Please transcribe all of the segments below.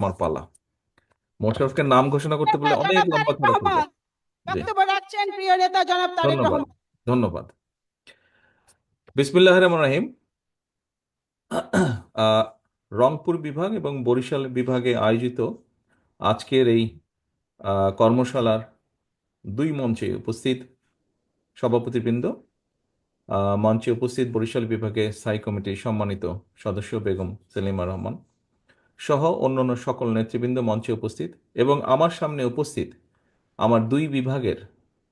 আমার পালা মোশাররফকে নাম ঘোষণা করতে বললে অনেক লম্বা রহমান। জি বক্তব্য রাখছেন প্রিয় নেতা জনাব তারেক ধন্যবাদ রহমান। ধন্যবাদ। বিসমিল্লাহ রহমান রাহিম। রংপুর বিভাগ এবং বরিশাল বিভাগে আয়োজিত আজকের এই কর্মশালার দুই মঞ্চে উপস্থিত সভাপতিবৃন্দ আহ, মঞ্চে উপস্থিত বরিশাল বিভাগে স্থায়ী কমিটির সম্মানিত সদস্য বেগম সেলিমা রহমান সহ অন্যান্য সকল নেতৃবৃন্দ মঞ্চে উপস্থিত এবং আমার সামনে উপস্থিত আমার দুই বিভাগের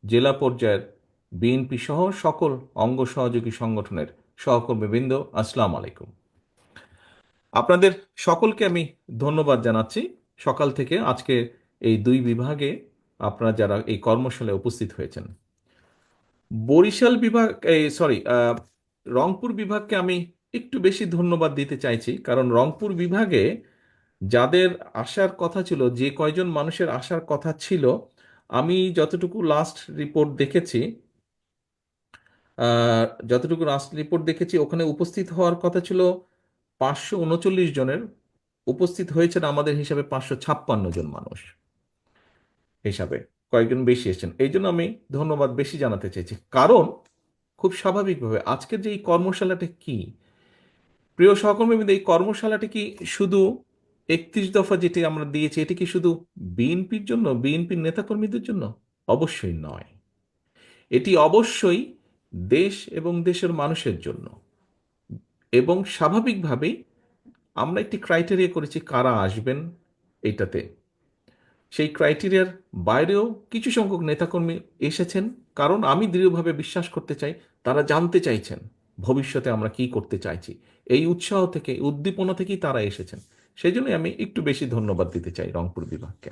জেলা পর্যায়ের বিএনপি সহ সকল অঙ্গ সহযোগী সংগঠনের সহকর্মীবৃন্দ, আসসালামু আলাইকুম। আপনাদের সকলকে আমি ধন্যবাদ জানাচ্ছি। সকাল থেকে আজকে এই দুই বিভাগে আপনারা যারা এই কর্মশালায় উপস্থিত হয়েছেন। বরিশাল বিভাগ এই সরি রংপুর বিভাগকে আমি একটু বেশি ধন্যবাদ দিতে চাইছি, কারণ রংপুর বিভাগে যাদের আসার কথা ছিল, যে কয়জন মানুষের আসার কথা ছিল, আমি যতটুকু লাস্ট রিপোর্ট দেখেছি যতটুকু লাস্ট রিপোর্ট দেখেছি, ওখানে উপস্থিত হওয়ার কথা ছিল পাঁচশো উনচল্লিশ জনের। উপস্থিত হয়েছেন আমাদের হিসাবে পাঁচশো ছাপ্পান্ন জন মানুষ হিসাবে, কয়েকজন বেশি এসেছেন। এই জন্য আমি ধন্যবাদ বেশি জানাতে চাইছি কারণ, খুব স্বাভাবিকভাবে আজকের যে এই কর্মশালাটা কি? প্রিয় সহকর্মীবৃন্দ, এই কর্মশালাটি কি শুধু একত্রিশ দফা যেটি আমরা দিয়েছি, এটি কি শুধু বিএনপির জন্য, বিএনপির নেতাকর্মীদের জন্য? অবশ্যই নয়। এটি অবশ্যই দেশ এবং দেশের মানুষের জন্য। এবং স্বাভাবিকভাবেই আমরা একটি ক্রাইটেরিয়া করেছি, কারা আসবেন এইটাতে সেই ক্রাইটেরিয়ার বাইরেও কিছু সংখ্যক নেতাকর্মী এসেছেন, কারণ আমি দৃঢ়ভাবে বিশ্বাস করতে চাই, তারা জানতে চাইছেন ভবিষ্যতে আমরা কি করতে চাইছি। এই উৎসাহ থেকে, উদ্দীপনা থেকেই তারা এসেছেন। সেই জন্যই আমি একটু বেশি ধন্যবাদ দিতে চাই রংপুর বিভাগকে।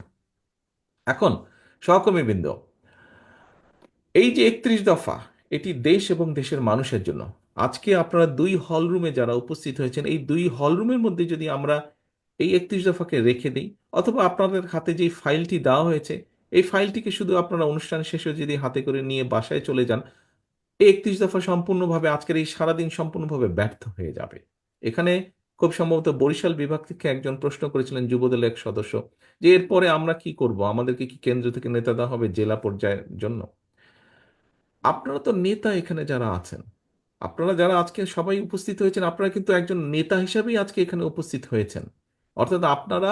এখন সহকর্মীবৃন্দ এই যে একত্রিশ দফা, এটি দেশ এবং দেশের মানুষের জন্য। আজকে আপনারা দুই হল রুমে যারা উপস্থিত হয়েছেন, এই দুই হলরুমের মধ্যে যদি আমরা এই একত্রিশ দফাকে রেখে দিই, অথবা আপনাদের হাতে যে ফাইলটি দেওয়া হয়েছে, এই ফাইলটিকে শুধু আপনারা অনুষ্ঠান শেষে যদি হাতে করে নিয়ে বাসায় চলে যান, এই একত্রিশ দফা সম্পূর্ণভাবে আজকের এই সারাদিন সম্পূর্ণভাবে ব্যর্থ হয়ে যাবে। এখানে খুব সম্ভবত বরিশাল বিভাগ থেকে একজন প্রশ্ন করেছিলেন যুবদলের এক সদস্য যে এরপরে আমরা কি করব? আমাদেরকে কি কেন্দ্র থেকে নেতা দেওয়া হবে জেলা পর্যায়ের জন্য? আপনারা তো নেতা এখানে যারা আছেন, আপনারা যারা আজকে সবাই উপস্থিত হয়েছেন, আপনারা কিন্তু একজন নেতা হিসাবেই আজকে এখানে উপস্থিত হয়েছেন। অর্থাৎ আপনারা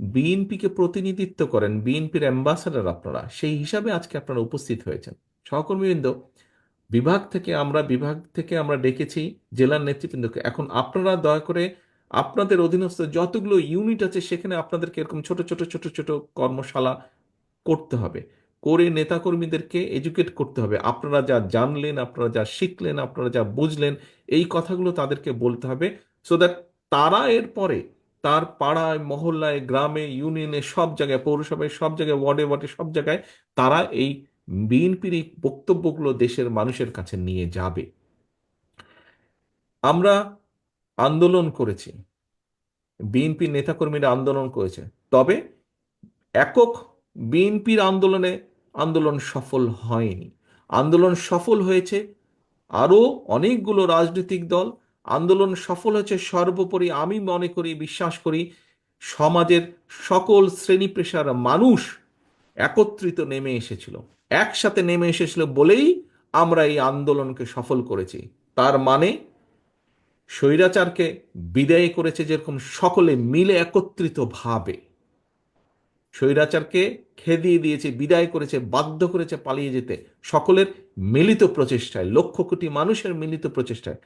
বিএনপিকে প্রতিনিধিত্ব করেন, বিএনপির অ্যাম্বাসাডার আপনারা, সেই হিসাবে আজকে আপনারা উপস্থিত হয়েছেন। সহকর্মীবৃন্দ বিভাগ থেকে আমরা, বিভাগ থেকে আমরা ডেকেছি জেলার নেতৃবৃন্দকে। এখন আপনারা দয়া করে আপনাদের অধীনস্থ যতগুলো ইউনিট আছে, সেখানে আপনাদেরকে এরকম ছোট ছোট ছোট ছোট কর্মশালা করতে হবে। করে নেতাকর্মীদেরকে এডুকেট করতে হবে। আপনারা যা জানলেন, আপনারা যা শিখলেন, আপনারা যা বুঝলেন, এই কথাগুলো তাদেরকে বলতে হবে সো দ্যাট তারা এরপরে তার পাড়ায়, মহল্লায়, গ্রামে ইউনিয়নে সব জায়গায়, পৌরসভায়, সব জায়গায় ওয়ার্ডে ওয়ার্ডে সব জায়গায় তারা এই বিএনপির এই বক্তব্যগুলো দেশের মানুষের কাছে নিয়ে যাবে। আমরা আন্দোলন করেছি। বিএনপির নেতাকর্মীরা আন্দোলন করেছে। তবে একক বিএনপির আন্দোলনে আন্দোলন সফল হয়নি। আন্দোলন সফল হয়েছে আরও অনেকগুলো রাজনৈতিক দল। আন্দোলন সফল হয়েছে সর্বোপরি আমি মনে করি, বিশ্বাস করি, সমাজের সকল শ্রেণি পেশার মানুষ একত্রিত নেমে এসেছিল। একসাথে নেমে এসেছিল বলেই আমরা এই আন্দোলনকে সফল করেছি। তার মানে স্বৈরাচারকে বিদায় করেছে যেরকম সকলে মিলে একত্রিত ভাবে স্বৈরাচারকে খেদিয়ে দিয়েছে, বিদায় করেছে, বাধ্য করেছে পালিয়ে যেতে সকলের মিলিত প্রচেষ্টায়, লক্ষ কোটি মানুষের মিলিত প্রচেষ্টায়।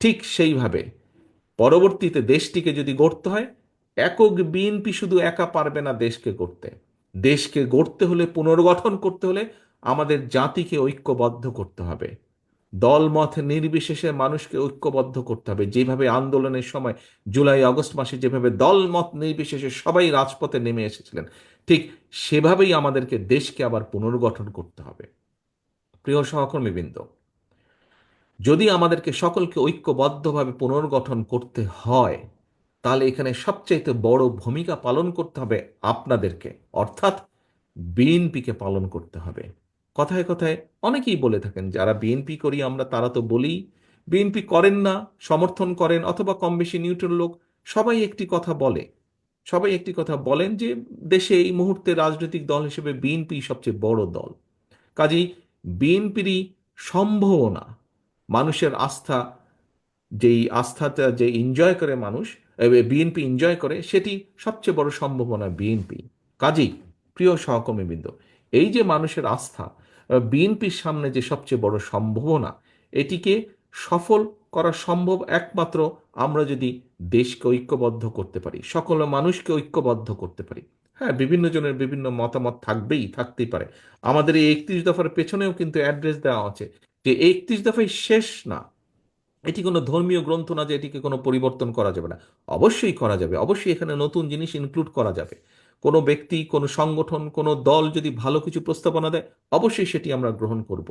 ঠিক সেইভাবে পরবর্তীতে দেশটিকে যদি গড়তে হয়, একক বিএনপি শুধু একা পারবে না দেশকে গড়তে। দেশকে গড়তে হলে, পুনর্গঠন করতে হলে আমাদের জাতিকে ঐক্যবদ্ধ করতে হবে। দলমত নির্বিশেষে মানুষকে ঐক্যবদ্ধ করতে হবে। যেভাবে আন্দোলনের সময় জুলাই, আগস্ট মাসে যেভাবে দলমত নির্বিশেষে সবাই রাজপথে নেমে এসেছিলেন, ঠিক সেভাবেই আমাদেরকে দেশকে আবার পুনর্গঠন করতে হবে। প্রিয় সহকর্মীবৃন্দ, যদি আমাদেরকে সকলকে ঐক্যবদ্ধভাবে পুনর্গঠন করতে হয় তাহলে এখানে সবচাইতে বড় ভূমিকা পালন করতে হবে আপনাদেরকে। অর্থাৎ বিএনপিকে পালন করতে হবে। কথায় কথায় অনেকেই বলে থাকেন, যারা বিএনপি করি আমরা, তারা তো বলি, বিএনপি করেন না, সমর্থন করেন অথবা কম বেশি নিউট্রাল লোক। সবাই একটি কথা বলে। সবাই একটি কথা বলেন যে, দেশে এই মুহূর্তে রাজনৈতিক দল হিসেবে বিএনপি সবচেয়ে বড় দল। কাজেই বিএনপিরই সম্ভাবনা, মানুষের আস্থা যেই আস্থাটা যে এনজয় করে মানুষ বিএনপি এনজয় করে, সেটি সবচেয়ে বড় সম্ভাবনা বিএনপি কাজেই, প্রিয় সহকর্মীবৃন্দ, এই যে মানুষের আস্থা বিএনপির সামনে যে সবচেয়ে বড় সম্ভাবনা, এটিকে সফল করা সম্ভব একমাত্র আমরা যদি দেশকে ঐক্যবদ্ধ করতে পারি, সকল মানুষকে ঐক্যবদ্ধ করতে পারি। হ্যাঁ বিভিন্ন জনের বিভিন্ন মতামত থাকবেই, থাকতেই পারে। আমাদের এই একত্রিশ দফার পেছনেও কিন্তু অ্যাড্রেস দেওয়া আছে যে একত্রিশ দফাই শেষ না। এটি কোনো ধর্মীয় গ্রন্থ না যে এটিকে কোনো পরিবর্তন করা যাবে না। অবশ্যই করা যাবে, অবশ্যই এখানে নতুন জিনিস ইনক্লুড করা যাবে। কোনো ব্যক্তি, কোনো সংগঠন, কোনো দল যদি ভালো কিছু প্রস্তাবনা দেয়, অবশ্যই সেটি আমরা গ্রহণ করব।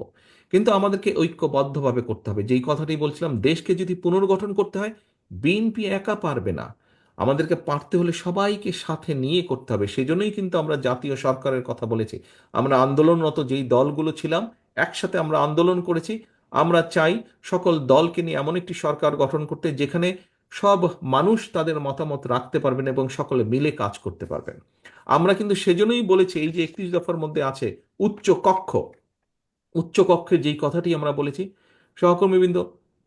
কিন্তু আমাদেরকে ঐক্যবদ্ধভাবে করতে হবে। যেই কথাটি বলছিলাম, দেশকে যদি পুনর্গঠন করতে হয়, বিএনপি একা পারবে না। আমাদেরকে পারতে হলে সবাইকে সাথে নিয়ে করতে হবে। সেজন্যই কিন্তু আমরা জাতীয় সরকারের কথা বলেছি। আমরা আন্দোলনরত যেই দলগুলো ছিলাম, একসাথে আমরা আন্দোলন করেছি। আমরা চাই সকল দলকে নিয়ে এমন একটি সরকার গঠন করতে যেখানে সব মানুষ তাদের মতামত রাখতে পারবেন এবং সকলে মিলে কাজ করতে পারবেন। আমরা কিন্তু সেজন্যই বলেছি, এই যে একত্রিশ দফার মধ্যে আছে উচ্চ কক্ষ। উচ্চ কক্ষে যেই কথাটি আমরা বলেছি, সহকর্মীবৃন্দ,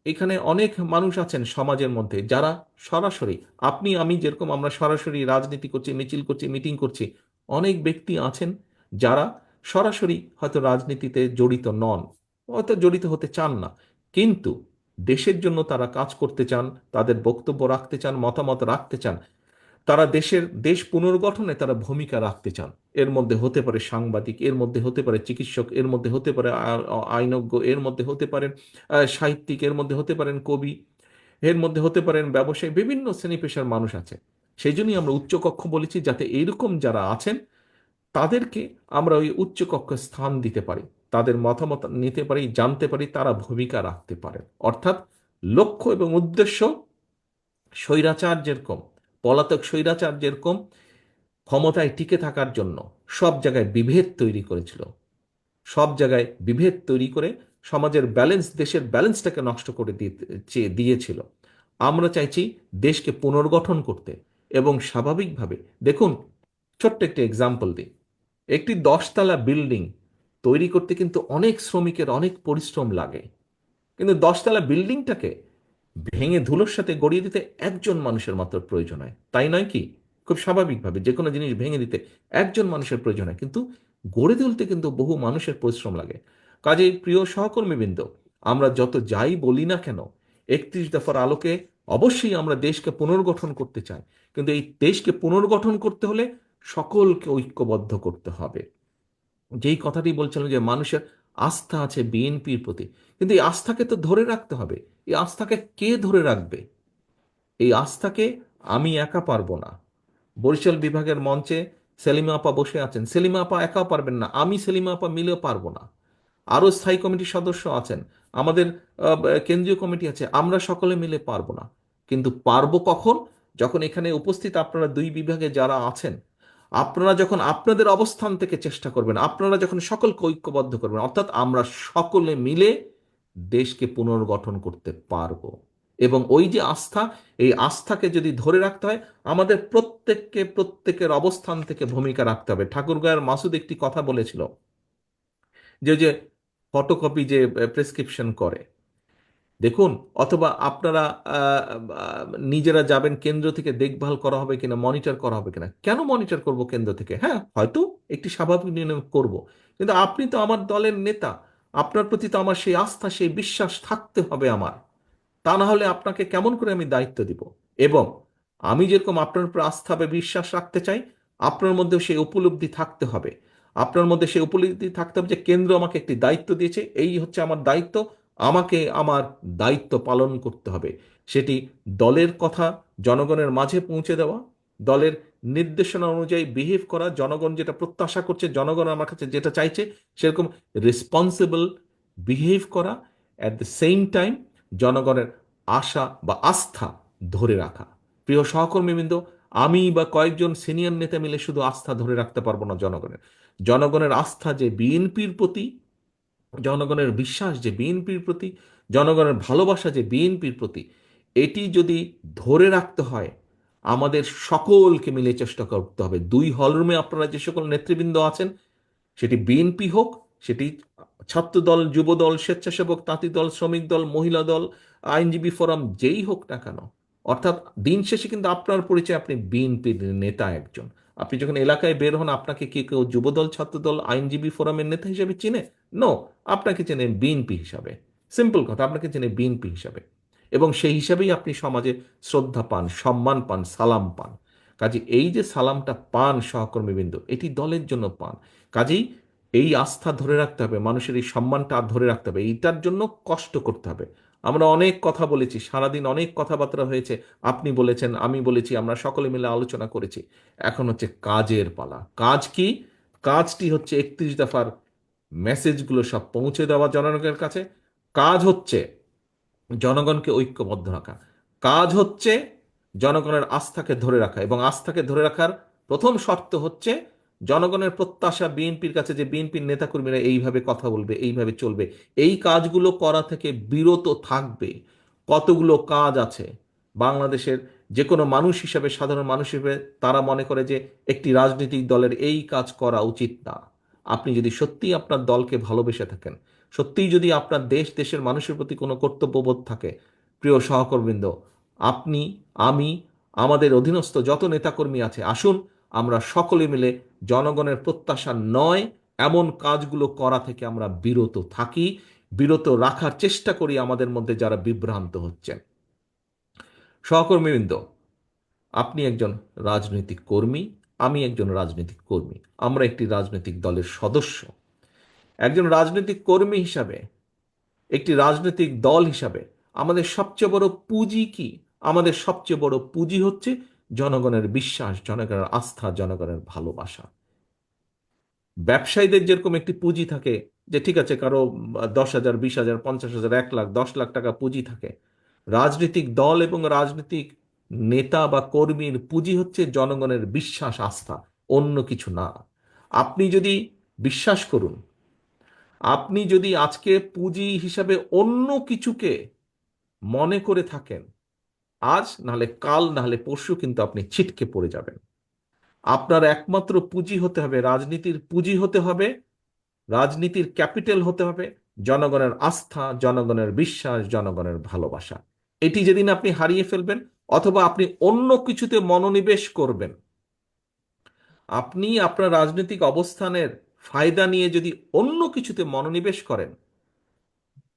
এখানে অনেক মানুষ আছেন সমাজের মধ্যে যারা সরাসরি, আপনি, আমি যেরকম আমরা সরাসরি রাজনীতি করছি, মিছিল করছি, মিটিং করছি, অনেক ব্যক্তি আছেন যারা সরাসরি হয়তো রাজনীতিতে জড়িত নন। হয়তো জড়িত হতে চান না। কিন্তু দেশের জন্য তারা কাজ করতে চান, তাদের বক্তব্য রাখতে চান, মতামত রাখতে চান, তারা দেশের দেশ পুনর্গঠনে তারা ভূমিকা রাখতে চান। এর মধ্যে হতে পারে সাংবাদিক, এর মধ্যে হতে পারে চিকিৎসক, এর মধ্যে হতে পারে আইনজ্ঞ, এর মধ্যে হতে পারেন সাহিত্যিক, এর মধ্যে হতে পারেন কবি, এর মধ্যে হতে পারেন ব্যবসায়ী, বিভিন্ন শ্রেণি পেশার মানুষ আছে। সেই জন্যই আমরা উচ্চকক্ষ বলেছি যাতে এইরকম যারা আছেন, তাদেরকে আমরা ওই উচ্চকক্ষে স্থান দিতে পারি। তাদের মতামত নিতে পারি, জানতে পারি, তারা ভূমিকা রাখতে পারেন অর্থাৎ লক্ষ্য এবং উদ্দেশ্য স্বৈরাচার যেরকম, পলাতক স্বৈরাচার যেরকম, ক্ষমতায় টিকে থাকার জন্য সব জায়গায় বিভেদ তৈরি করেছিল। সব জায়গায় বিভেদ তৈরি করে সমাজের ব্যালেন্স দেশের ব্যালেন্সটাকে নষ্ট করে দিয়ে দিয়েছিল। আমরা চাইছি দেশকে পুনর্গঠন করতে এবং স্বাভাবিকভাবে, দেখুন, ছোট্ট একটি এক্সাম্পল দিই। একটি দশতলা বিল্ডিং তৈরি করতে কিন্তু অনেক শ্রমিকের অনেক পরিশ্রম লাগে। কিন্তু দশতলা বিল্ডিংটাকে ভেঙে ধুলোর সাথে গড়িয়ে দিতে একজন মানুষের মাত্র প্রয়োজন হয়। তাই নয় কি? খুব স্বাভাবিকভাবে যে কোনো জিনিস ভেঙে দিতে একজন মানুষের প্রয়োজন হয়। কিন্তু গড়ে তুলতে কিন্তু বহু মানুষের পরিশ্রম লাগে। কাজেই প্রিয় সহকর্মীবৃন্দ, আমরা যত যাই বলি না কেন, একত্রিশ দফার আলোকে অবশ্যই আমরা দেশকে পুনর্গঠন করতে চাই। কিন্তু এই দেশকে পুনর্গঠন করতে হলে সকলকে ঐক্যবদ্ধ করতে হবে। যেই কথাটি বলছিলাম যে মানুষের আস্থা আছে বিএনপির প্রতি, কিন্তু এই আস্থাকে তো ধরে রাখতে হবে। এই আস্থাকে কে ধরে রাখবে? এই আস্থাকে আমি একা পারব না। বরিশাল বিভাগের মঞ্চে সেলিমা আপা বসে আছেন। সেলিমা আপা একাও পারবেন না। আমি সেলিমা আপা মিলেও পারব না। আরও স্থায়ী কমিটির সদস্য আছেন। আমাদের কেন্দ্রীয় কমিটি আছে। আমরা সকলে মিলে পারব না। কিন্তু পারব কখন? যখন এখানে উপস্থিত আপনারা দুই বিভাগে যারা আছেন আপনারা যখন আপনাদের অবস্থান থেকে চেষ্টা করবেন, আপনারা যখন সকলকে ঐক্যবদ্ধ করবেন, অর্থাৎ আমরা সকলে মিলে দেশকে পুনর্গঠন করতে পারব। এবং ওই যে আস্থা, এই আস্থাকে যদি ধরে রাখতে হয়, আমাদের প্রত্যেককে, প্রত্যেকের অবস্থান থেকে ভূমিকা রাখতে হবে। ঠাকুরগাঁয়ের মাসুদ একটি কথা বলেছিল, যে যে ফটোকপি যে প্রেসক্রিপশন করে দেখুন, অথবা আপনারা নিজেরা যাবেন কেন্দ্র থেকে দেখভাল করা হবে কিনা মনিটর করা হবে কিনা। কেন মনিটর করব কেন্দ্র থেকে? হ্যাঁ হয়তো একটি স্বাভাবিক নিয়ম করব। কিন্তু আপনি তো আমার দলের নেতা। আপনার প্রতি তো আমার সেই আস্থা, সেই বিশ্বাস থাকতে হবে আমার। তা না হলে আপনাকে কেমন করে আমি দায়িত্ব দিব? এবং আমি যেরকম আপনার উপর আস্থা বা বিশ্বাস রাখতে চাই, আপনার মধ্যেও সেই উপলব্ধি থাকতে হবে। আপনার মধ্যে সেই উপলব্ধি থাকতে হবে যে কেন্দ্র আমাকে একটি দায়িত্ব দিয়েছে, এই হচ্ছে আমার দায়িত্ব। আমাকে আমার দায়িত্ব পালন করতে হবে। সেটি দলের কথা, জনগণের মাঝে পৌঁছে দেওয়া। দলের নির্দেশনা অনুযায়ী বিহেভ করা। জনগণ যেটা প্রত্যাশা করছে, জনগণ আমার কাছে যেটা চাইছে, সেরকম রেসপন্সিবল বিহেভ করা। অ্যাট দ্য সেম টাইম জনগণের আশা বা আস্থা ধরে রাখা। প্রিয় সহকর্মীবৃন্দ, আমি বা কয়েকজন সিনিয়র নেতা মিলে শুধু আস্থা ধরে রাখতে পারব না জনগণের। জনগণের আস্থা যে বিএনপির প্রতি জনগণের বিশ্বাস যে বিএনপির প্রতি, জনগণের ভালোবাসা যে বিএনপির প্রতি, এটি যদি ধরে রাখতে হয়, আমাদের সকলকে মিলে চেষ্টা করতে হবে। দুই হলরুমে আপনারা যে সকল নেতৃবৃন্দ আছেন, সেটি বিএনপি হোক, সেটি ছাত্রদল, যুবদল, স্বেচ্ছাসেবক, তাঁতি দল, শ্রমিক দল, মহিলা দল, আইনজীবী ফোরাম, যেই হোক না কেন, অর্থাৎ দিন শেষে কিন্তু আপনার পরিচয়, আপনি বিএনপির নেতা একজন। আপনি যখন এলাকায় বের হন, আপনাকে কি কেউ যুবদল, ছাত্রদল, আইনজীবী ফোরামের নেতা হিসেবে চিনে? নো আপনাকে চেনে বিএনপি হিসাবে। সিম্পল কথা, আপনাকে চেনে বিএনপি হিসাবে। এবং সেই হিসাবেই আপনি সমাজে শ্রদ্ধা পান, সম্মান পান, সালাম পান। কাজে এই যে সালামটা পান সহকর্মীবৃন্দ, এটি দলের জন্য পান। কাজেই এই আস্থা ধরে রাখতে হবে, মানুষের এই সম্মানটা ধরে রাখতে হবে। এইটার জন্য কষ্ট করতে হবে। আমরা অনেক কথা বলেছি, সারাদিন অনেক কথাবার্তা হয়েছে, আপনি বলেছেন, আমি বলেছি, আমরা সকলে মিলে আলোচনা করেছি। এখন হচ্ছে কাজের পালা। কাজ কি? কাজটি হচ্ছে একত্রিশ দফার মেসেজগুলো সব পৌঁছে দেওয়া জনগণের কাছে। কাজ হচ্ছে জনগণকে ঐক্যবদ্ধ রাখা। কাজ হচ্ছে জনগণের আস্থাকে ধরে রাখা এবং আস্থাকে ধরে রাখার প্রথম শর্ত হচ্ছে জনগণের প্রত্যাশা বিএনপির কাছে যে বিএনপির নেতাকর্মীরা এইভাবে কথা বলবে, এইভাবে চলবে, এই কাজগুলো করা থেকে বিরত থাকবে। কতগুলো কাজ আছে? বাংলাদেশের যে কোনো মানুষ হিসাবে, সাধারণ মানুষ হিসেবে তারা মনে করে যে একটি রাজনৈতিক দলের এই কাজ করা উচিত না। আপনি যদি সত্যিই আপনার দলকে ভালোবেসে থাকেন, সত্যিই যদি আপনার দেশ দেশের মানুষের প্রতি কোনো কর্তব্যবোধ থাকে, প্রিয় সহকর্মীবৃন্দ, আপনি, আমি, আমাদের অধীনস্থ যত নেতাকর্মী আছে, আসুন আমরা সকলে মিলে জনগণের প্রত্যাশা নয়, এমন কাজগুলো করা থেকে আমরা বিরত থাকি, বিরত রাখার চেষ্টা করি আমাদের মধ্যে যারা বিভ্রান্ত হচ্ছেন। সহকর্মীবৃন্দ, আপনি একজন রাজনৈতিক কর্মী, আমি একজন রাজনৈতিক কর্মী। আমরা একটি রাজনৈতিক দলের সদস্য। একজন রাজনৈতিক কর্মী হিসাবে, একটি রাজনৈতিক দল হিসাবে আমাদের সবচেয়ে বড় পুঁজি কি? আমাদের সবচেয়ে বড় পুঁজি হচ্ছে জনগণের বিশ্বাস, জনগণের আস্থা, জনগণের ভালোবাসা। ব্যবসায়ীদের যেরকম একটি পুঁজি থাকে, যে ঠিক আছে, কারও দশ হাজার, বিশ হাজার, পঞ্চাশ হাজার, এক লাখ, দশ লাখ টাকা পুঁজি থাকে। রাজনৈতিক দল এবং রাজনৈতিক নেতা বা কর্মীর পুঁজি হচ্ছে জনগণের বিশ্বাস, আস্থা, অন্য কিছু না। আপনি যদি বিশ্বাস করুন, আপনি যদি আজকে পুঁজি হিসাবে অন্য কিছুকে মনে করে থাকেন আজ নাহলে কাল, নাহলে পরশু কিন্তু আপনি ছিটকে পড়ে যাবেন। আপনার একমাত্র পুঁজি হতে হবে, রাজনীতির পুঁজি হতে হবে, রাজনীতির ক্যাপিটাল হতে হবে, জনগণের আস্থা, জনগণের বিশ্বাস, জনগণের ভালোবাসা। এটি যেদিন আপনি হারিয়ে ফেলবেন অথবা আপনি অন্য কিছুতে মনোনিবেশ করবেন। আপনি আপনার রাজনৈতিক অবস্থানের ফায়দা নিয়ে যদি অন্য কিছুতে মনোনিবেশ করেন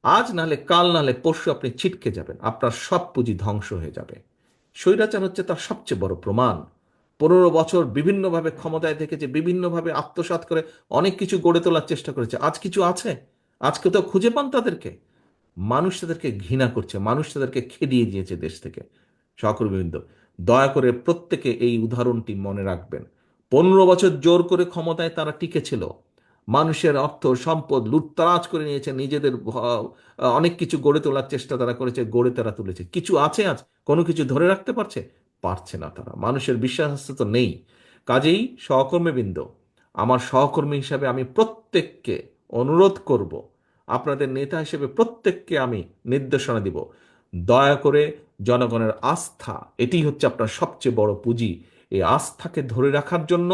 আজ নাহলে কাল নালে পরশু আপনি ছিটকে যাবেন। আপনার সব পুঁজি ধ্বংস হয়ে যাবে। স্বৈরাচার হচ্ছে তার সবচেয়ে বড় প্রমাণ। পনেরো বছর বিভিন্নভাবে ক্ষমতায় থেকেছে বিভিন্নভাবে আত্মসাৎ করে অনেক কিছু গড়ে তোলার চেষ্টা করেছে। আজ কিছু আছে? আজকে তো খুঁজে পান তাদেরকে। মানুষ তাদেরকে ঘৃণা করছে, মানুষ তাদেরকে খেদিয়ে দিয়েছে দেশ থেকে। সহকর্মীবৃন্দ, দয়া করে প্রত্যেকে এই উদাহরণটি মনে রাখবেন। পনেরো বছর জোর করে ক্ষমতায় তারা টিকেছিল মানুষের অর্থ, সম্পদ লুটতারাজ করে নিয়েছে, নিজেদের অনেক কিছু গড়ে তোলার চেষ্টা তারা করেছে, গড়ে তারা তুলেছে। কিছু আছে আজ, কোনো কিছু ধরে রাখতে পারছে? পারছে না তারা। মানুষের বিশ্বাস তো নেই। কাজেই সহকর্মীবৃন্দ আমার সহকর্মী হিসাবে আমি প্রত্যেককে অনুরোধ করব, আপনাদের নেতা হিসেবে প্রত্যেককে আমি নির্দেশনা দিব। দয়া করে জনগণের আস্থা এটি হচ্ছে আপনার সবচেয়ে বড় পুঁজি। এই আস্থাকে ধরে রাখার জন্য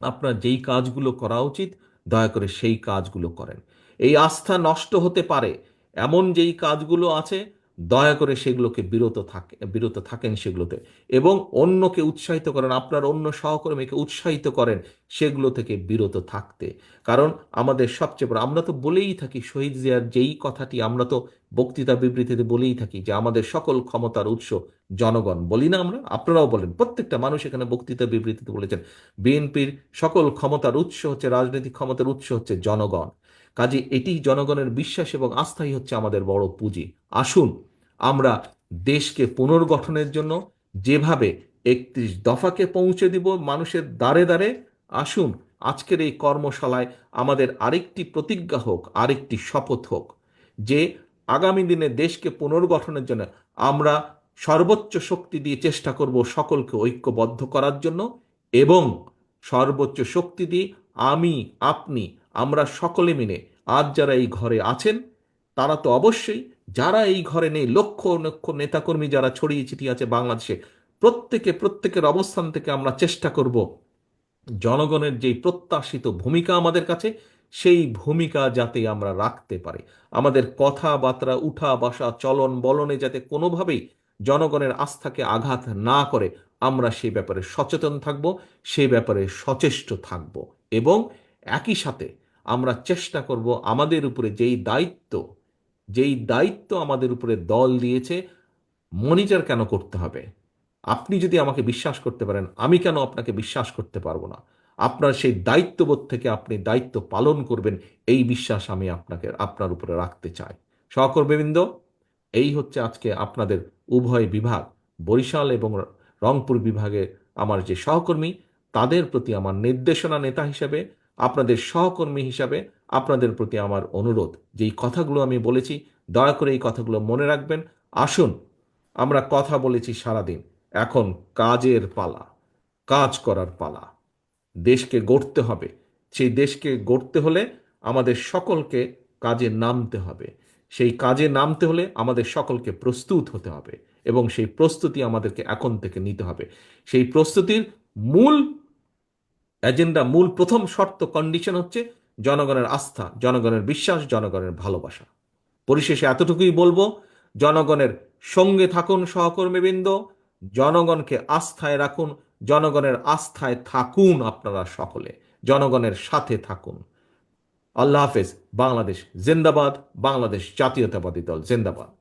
আপনার যেই কাজগুলো করা উচিত দয়া করে সেই কাজগুলো করেন। এই আস্থা নষ্ট হতে পারে এমন যেই কাজগুলো আছে দয়া করে সেগুলোকে বিরত থাকে, বিরত থাকেন সেগুলোতে। এবং অন্যকে উৎসাহিত করেন, আপনার অন্য সহকর্মীকে উৎসাহিত করেন সেগুলো থেকে বিরত থাকতে। কারণ আমাদের সবচেয়ে বড়, আমরা তো বলেই থাকি, শহীদ জিয়ার যেই কথাটি আমরা তো বক্তৃতা বিবৃতিতে বলেই থাকি যে আমাদের সকল ক্ষমতার উৎস জনগণ। বলি না আমরা, আপনারাও বলেন। প্রত্যেকটা মানুষ এখানে বক্তৃতা বিবৃতিতে বলেছেন, বিএনপির সকল ক্ষমতার উৎস হচ্ছে, রাজনৈতিক ক্ষমতার উৎস হচ্ছে জনগণ। কাজে এটি জনগণের বিশ্বাস এবং আস্থাই হচ্ছে আমাদের বড় পুঁজি। আসুন আমরা দেশকে পুনর্গঠনের জন্য যেভাবে একত্রিশ দফাকে পৌঁছে দিব, মানুষের দ্বারে দ্বারে, আসুন আজকের এই কর্মশালায় আমাদের আরেকটি প্রতিজ্ঞা হোক, আরেকটি শপথ হোক যে আগামী দিনে দেশকে পুনর্গঠনের জন্য আমরা সর্বোচ্চ শক্তি দিয়ে চেষ্টা করব সকলকে ঐক্যবদ্ধ করার জন্য এবং সর্বোচ্চ শক্তি দিয়ে আমি, আপনি, আমরা সকলে মিলে, আজ যারা এই ঘরে আছেন, তারা তো অবশ্যই যারা এই ঘরে নেই, লক্ষ লক্ষ নেতাকর্মী যারা ছড়িয়ে ছিটিয়ে আছে বাংলাদেশে, প্রত্যেকে প্রত্যেকের অবস্থান থেকে আমরা চেষ্টা করব জনগণের যেই প্রত্যাশিত ভূমিকা আমাদের কাছে, সেই ভূমিকা যাতে আমরা রাখতে পারি। আমাদের কথাবার্তা উঠা বাসা চলন বলনে যাতে কোনোভাবেই জনগণের আস্থাকে আঘাত না করে, আমরা সেই ব্যাপারে সচেতন থাকব সেই ব্যাপারে সচেষ্ট থাকব এবং একই সাথে আমরা চেষ্টা করব আমাদের উপরে যেই দায়িত্ব যেই দায়িত্ব আমাদের উপরে দল দিয়েছে, মনিটর কেন করতে হবে? আপনি যদি আমাকে বিশ্বাস করতে পারেন, আমি কেন আপনাকে বিশ্বাস করতে পারব না? আপনার সেই দায়িত্ববোধ থেকে আপনি দায়িত্ব পালন করবেন, এই বিশ্বাস আমি আপনাকে, আপনার উপরে রাখতে চাই। সহকর্মীবৃন্দ, এই হচ্ছে আজকে আপনাদের উভয় বিভাগ, বরিশাল এবং রংপুর বিভাগে আমার যে সহকর্মী, তাদের প্রতি আমার নির্দেশনা নেতা হিসেবে, আপনাদের সহকর্মী হিসাবে আপনাদের প্রতি আমার অনুরোধ। যেই কথাগুলো আমি বলেছি, দয়া করে এই কথাগুলো মনে রাখবেন। আসুন, আমরা কথা বলেছি সারাদিন। এখন কাজের পালা, কাজ করার পালা। দেশকে গড়তে হবে। সেই দেশকে গড়তে হলে আমাদের সকলকে কাজে নামতে হবে। সেই কাজে নামতে হলে আমাদের সকলকে প্রস্তুত হতে হবে এবং সেই প্রস্তুতি আমাদেরকে এখন থেকে নিতে হবে। সেই প্রস্তুতির মূল, এজেন্ডা মূল প্রথম শর্ত কন্ডিশন হচ্ছে জনগণের আস্থা, জনগণের বিশ্বাস, জনগণের ভালোবাসা। পরিশেষে এতটুকুই বলব, জনগণের সঙ্গে থাকুন সহকর্মীবৃন্দ, জনগণকে আস্থায় রাখুন, জনগণের আস্থায় থাকুন আপনারা সকলে, জনগণের সাথে থাকুন। আল্লাহ হাফেজ, বাংলাদেশ জিন্দাবাদ, বাংলাদেশ জাতীয়তাবাদী দল জিন্দাবাদ।